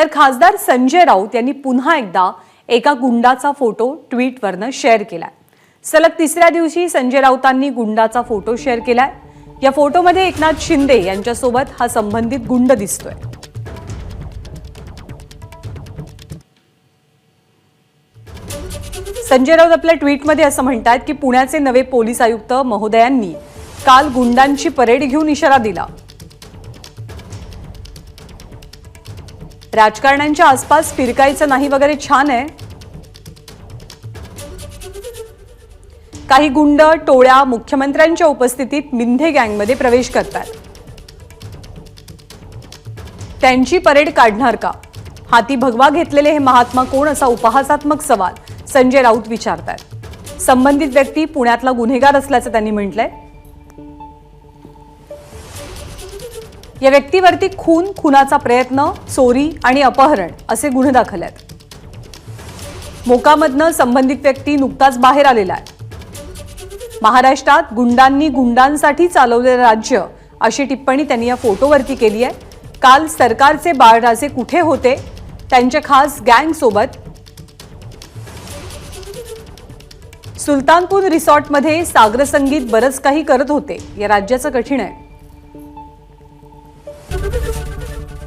तर खासदार संजय राऊत यांनी पुन्हा एकदा एका गुंडाचा फोटो ट्विटवरनं शेअर केलाय. सलग तिसऱ्या दिवशी संजय राऊतांनी गुंडाचा फोटो शेअर केलाय. या फोटोमध्ये एकनाथ शिंदे यांच्यासोबत हा संबंधित गुंड दिसतोय. संजय राऊत आपल्या ट्विटमध्ये असं म्हणतात की पुण्याचे नवे पोलीस आयुक्त महोदयांनी काल गुंडांची परेड घेऊन इशारा दिला. राजकारण्यांच्या आसपास फिरकायचं नाही वगैरे छान आहे. काही गुंड टोळ्या मुख्यमंत्र्यांच्या उपस्थितीत मिंधे गँगमध्ये प्रवेश करतात. त्यांची परेड काढणार का? हाती भगवा घेतलेले हे महात्मा कोण असा उपहासात्मक सवाल? संजय राऊत विचारतात. संबंधित व्यक्ती पुण्यातला गुन्हेगार असल्याचं त्यांनी म्हटलंय. या व्यक्तीवरती खून खुनाचा प्रयत्न चोरी आणि अपहरण असे गुन्हे दाखल आहेत. मोकामधनं संबंधित व्यक्ती नुकताच बाहेर आलेला आहे. महाराष्ट्रात गुंडांनी गुंडांसाठी चालवलेलं राज्य अशी टिप्पणी त्यांनी या फोटोवरती केली आहे. काल सरकारचे बाळराजे कुठे होते? त्यांच्या खास गँग सोबत. सुलतानपूर रिसॉर्टमध्ये सागर संगीत बरंच काही करत होते. या राज्याचं कठीण आहे.